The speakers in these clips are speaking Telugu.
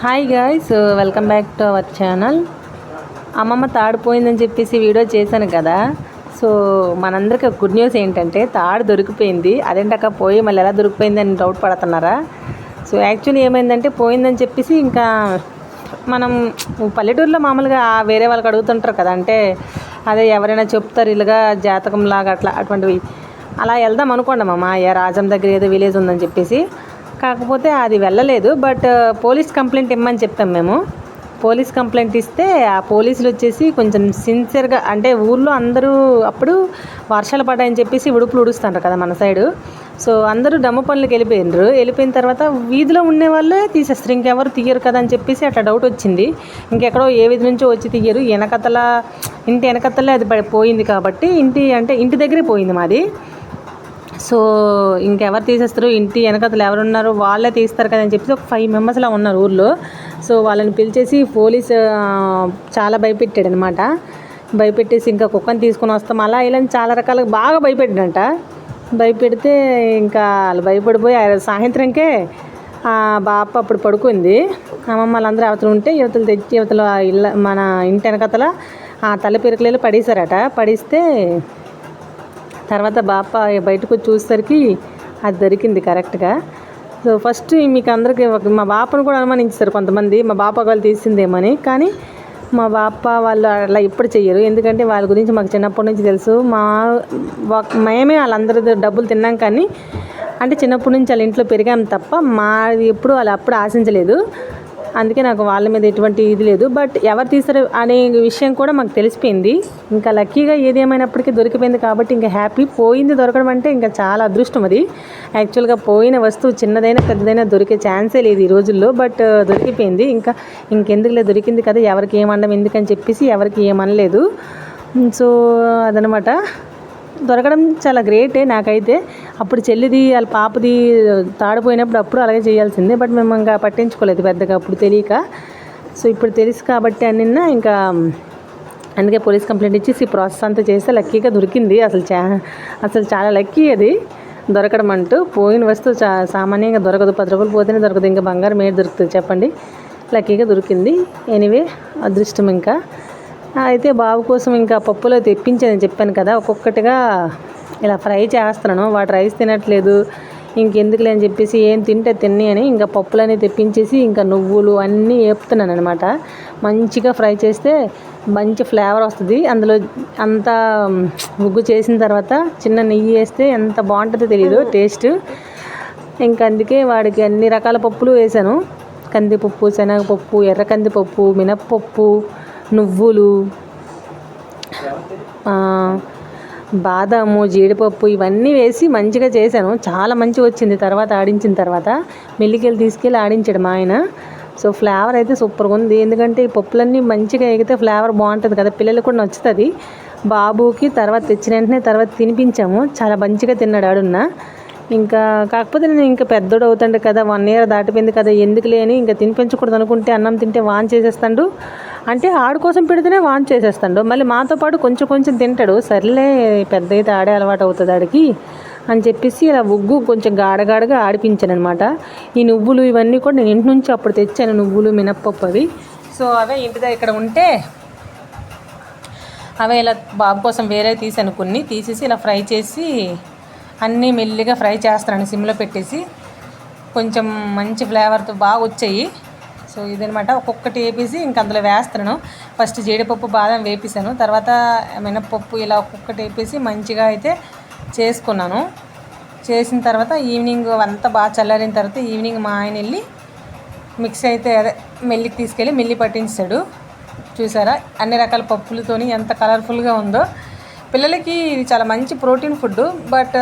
Hi guys welcome back to our channel అమ్మమ్మ తాడిపోయిందని చెప్పేసి వీడియో చేశాను కదా. సో మనందరికీ గుడ్ న్యూస్ ఏంటంటే తాడు దొరికిపోయింది. అదేంటక్క పోయి మళ్ళీ ఎలా దొరికిపోయిందని డౌట్ పడుతున్నారా? సో యాక్చువల్లీ ఏమైందంటే పోయిందని చెప్పేసి ఇంకా మనం పల్లెటూరులో మామూలుగా వేరే వాళ్ళకి అడుగుతుంటారు కదా. అంటే అదే ఎవరైనా చెప్తారు ఇలాగా జాతకం లాగా అట్లా అటువంటివి. అలా వెళ్దాం అనుకోండి అమ్మ ఏ రాజం దగ్గర ఏదో విలేజ్ ఉందని చెప్పేసి. కాకపోతే అది వెళ్ళలేదు బట్ పోలీస్ కంప్లైంట్ ఇమ్మని చెప్తాం మేము. పోలీస్ కంప్లైంట్ ఇస్తే ఆ పోలీసులు వచ్చేసి కొంచెం సిన్సియర్గా అంటే ఊర్లో అందరూ అప్పుడు వర్షాలు పడ్డాయని చెప్పేసి ఉడుపులు ఉడుస్తుంటారు కదా మన సైడు. సో అందరూ డమ్ము పనులకు వెళ్ళిపోయినారు వెళ్ళిపోయిన తర్వాత వీధిలో ఉండే వాళ్ళే తీసేస్తారు. ఇంకెవరు తీయరు కదా అని చెప్పేసి అట్లా డౌట్ వచ్చింది. ఇంకెక్కడో ఏ విధి నుంచో వచ్చి తీయరు. వెనకతల ఇంటి వెనకతలే అది పోయింది కాబట్టి ఇంటి అంటే ఇంటి దగ్గరే పోయింది మాది. సో ఇంకెవరు తీసేస్తారు? ఇంటి వెనకతలు ఎవరున్నారు? వాళ్ళే తీస్తారు కదా అని చెప్పి ఒక ఫైవ్ మెంబర్స్ అలా ఉన్నారు ఊర్లో. సో వాళ్ళని పిలిచేసి పోలీస్ చాలా భయపెట్టాడు అనమాట భయపెట్టేసి ఇంకా కుక్కని తీసుకొని వస్తాం. అలా ఇలా చాలా రకాలుగా బాగా భయపెట్టాడంట భయపెడితే ఇంకా వాళ్ళు భయపడిపోయి సాయంత్రంకే ఆ బాప అప్పుడు పడుకుంది. అమ్మమ్మ వాళ్ళందరూ అవతలు ఉంటే యువతలు తెచ్చి యువతలు ఇళ్ళ మన ఇంటి వెనకతల ఆ తల పిరకలేలు పడేశారట. పడిస్తే తర్వాత బాప బయటకు వచ్చి చూసేసరికి అది దొరికింది కరెక్ట్గా. సో ఫస్ట్ మీకు అందరికీ ఒక- మా బాపను కూడా అనుమానించారు కొంతమంది మా బాప వాళ్ళు తీసిందేమని. కానీ మా బాప వాళ్ళు అలా ఎప్పుడు చెయ్యరు. ఎందుకంటే వాళ్ళ గురించి మాకు చిన్నప్పటి నుంచి తెలుసు. మా వా- మేమే వాళ్ళందరి డబ్బులు తిన్నాం కానీ అంటే చిన్నప్పటి నుంచి వాళ్ళ ఇంట్లో పెరిగాం తప్ప మాది ఎప్పుడు వాళ్ళు అప్పుడు ఆశించలేదు. అందుకే నాకు వాళ్ళ మీద ఎటువంటి ఇది లేదు. బట్ ఎవరు తీసారు అనే విషయం కూడా మాకు తెలిసిపోయింది. ఇంకా లక్కీగా ఏది ఏమైనప్పటికీ దొరికిపోయింది కాబట్టి ఇంకా హ్యాపీ పోయింది దొరకడం అంటే ఇంకా చాలా అదృష్టం అది. యాక్చువల్గా పోయిన వస్తువు చిన్నదైనా పెద్దదైనా దొరికే ఛాన్సే లేదు ఈ రోజుల్లో. బట్ uh, దొరికిపోయింది. ఇంకా ఇంకెందుకులే దొరికింది కదా ఎవరికి ఏమనడం ఎందుకని చెప్పేసి ఎవరికి ఏమనలేదు సో అదనమాట. దొరకడం చాలా గ్రేటే నాకైతే. అప్పుడు చెల్లిది వాళ్ళ పాపది తాడిపోయినప్పుడు అప్పుడు అలాగే చేయాల్సిందే బట్ మేము ఇంకా పట్టించుకోలేదు పెద్దగా అప్పుడు తెలియక. సో ఇప్పుడు తెలుసు కాబట్టి అనిన్న ఇంకా అందుకే పోలీస్ కంప్లైంట్ ఇచ్చేసి ప్రాసెస్ అంతా చేస్తే లక్కీగా దొరికింది. అసలు చా అసలు చాలా లక్కీ అది. దొరకడం అంటూ పోయిన వస్తువు చా సామాన్యంగా దొరకదు. పది రూపాయలు పోతేనే దొరకదు. ఇంకా బంగారం ఏడు దొరుకుతుంది చెప్పండి. లక్కీగా దొరికింది. ఎనీవే అదృష్టం ఇంకా. అయితే బాబు కోసం ఇంకా పప్పులో తెప్పించానని చెప్పాను కదా ఒక్కొక్కటిగా ఇలా ఫ్రై చేస్తున్నాను. వాడు రైస్ తినట్లేదు. ఇంకెందుకులే అని చెప్పేసి ఏం తింటే తిని అని ఇంకా పప్పులన్నీ తెప్పించేసి ఇంకా నువ్వులు అన్నీ వేపుతున్నాను అనమాట మంచిగా ఫ్రై చేస్తే మంచి ఫ్లేవర్ వస్తుంది. అందులో అంత ఉగ్గు చేసిన తర్వాత చిన్న నెయ్యి వేస్తే ఎంత బాగుంటుందో తెలియదు టేస్ట్. ఇంకా అందుకే వాడికి అన్ని రకాల పప్పులు వేసాను. కందిపప్పు శనగపప్పు ఎర్ర కందిపప్పు మినప్పప్పు నువ్వులు బాదాము జీడిపప్పు ఇవన్నీ వేసి మంచిగా చేశాను. చాలా మంచిగా వచ్చింది. తర్వాత ఆడించిన తర్వాత మెల్లికెళ్ళి తీసుకెళ్ళి ఆడించాడు మా ఆయన. సో ఫ్లేవర్ అయితే సూపర్గా ఉంది. ఎందుకంటే ఈ పప్పులన్నీ మంచిగా ఎగితే ఫ్లేవర్ బాగుంటుంది కదా. పిల్లలకు కూడా నచ్చుతుంది. బాబుకి తర్వాత తెచ్చిన వెంటనే తర్వాత తినిపించాము. చాలా మంచిగా తిన్నాడు ఆడున్న. ఇంకా కాకపోతే నేను ఇంకా పెద్దోడు అవుతాడు కదా. వన్ ఇయర్ దాటిపోయింది కదా. ఎందుకు లేని ఇంకా తినిపించకూడదు అనుకుంటే అన్నం తింటే వాన్ చేసేస్తాడు. అంటే ఆడు కోసం పెడితేనే వాన్ చేసేస్తాడు. మళ్ళీ మాతో పాటు కొంచెం కొంచెం తింటాడు. సర్లే పెద్ద అయితే ఆడే అలవాటు అవుతుంది ఆడికి అని చెప్పేసి ఇలా ఉగ్గు కొంచెం గాడగాడగా ఆడిపించాను అనమాట ఈ నువ్వులు ఇవన్నీ కూడా నేను ఇంటి నుంచి అప్పుడు తెచ్చాను నువ్వులు మినప్పప్పు అవి. సో అవే ఇంటి దగ్గర ఇక్కడ ఉంటే అవే ఇలా బాబు కోసం వేరే తీసాను కొన్ని. తీసేసి ఇలా ఫ్రై చేసి అన్నీ మెల్లిగా ఫ్రై చేస్తున్నాను సిమ్లో పెట్టేసి కొంచెం మంచి ఫ్లేవర్తో బాగా వచ్చాయి. సో ఇదనమాట ఒక్కొక్కటి వేపేసి ఇంక అందులో వేస్తున్నాను. ఫస్ట్ జీడిపప్పు బాదం వేపేసాను తర్వాత మినప్పప్పు ఇలా ఒక్కొక్కటి వేపేసి మంచిగా అయితే చేసుకున్నాను. చేసిన తర్వాత ఈవినింగ్ అంతా బాగా చల్లారిన తర్వాత ఈవినింగ్ మా ఆయన వెళ్ళి మిక్సీ అయితే అదే మెల్లికి తీసుకెళ్ళి మిల్లి పట్టించాడు. చూసారా? అన్ని రకాల పప్పులతోని ఎంత కలర్ఫుల్గా ఉందో. పిల్లలకి ఇది చాలా మంచి ప్రోటీన్ ఫుడ్ బట్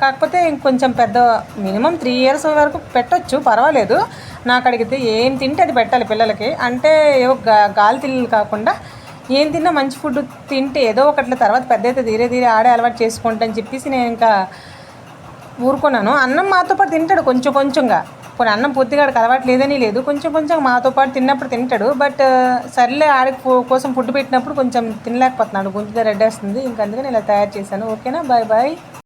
కాకపోతే ఇంకొంచెం పెద్ద మినిమం త్రీ ఇయర్స్ వరకు పెట్టొచ్చు పర్వాలేదు. నాకు అడిగితే ఏం తింటే అది పెట్టాలి పిల్లలకి. అంటే ఏవో గా- గాలి తిల్లు కాకుండా ఏం తిన్నా మంచి ఫుడ్ తింటే ఏదో ఒకట్ల తర్వాత పెద్ద అయితే ధీరే ధీరే ఆడే అలవాటు చేసుకుంటా అని చెప్పేసి నేను ఇంకా ఊరుకున్నాను. అన్నం మాతో పాటు తింటాడు కొంచెం కొంచెంగా. కొన్ని అన్నం పూర్తిగా ఆడికి అలవాటు లేదని లేదు. కొంచెం కొంచెం మాతో పాటు తిన్నప్పుడు తింటాడు. బట్ సర్లే ఆడికి కోసం ఫుడ్ పెట్టినప్పుడు కొంచెం తినలేకపోతున్నాడు. గొంతు రెడ్డేస్తుంది ఇంకా అందుకని ఇలా తయారు చేశాను. ఓకేనా? Bye bye.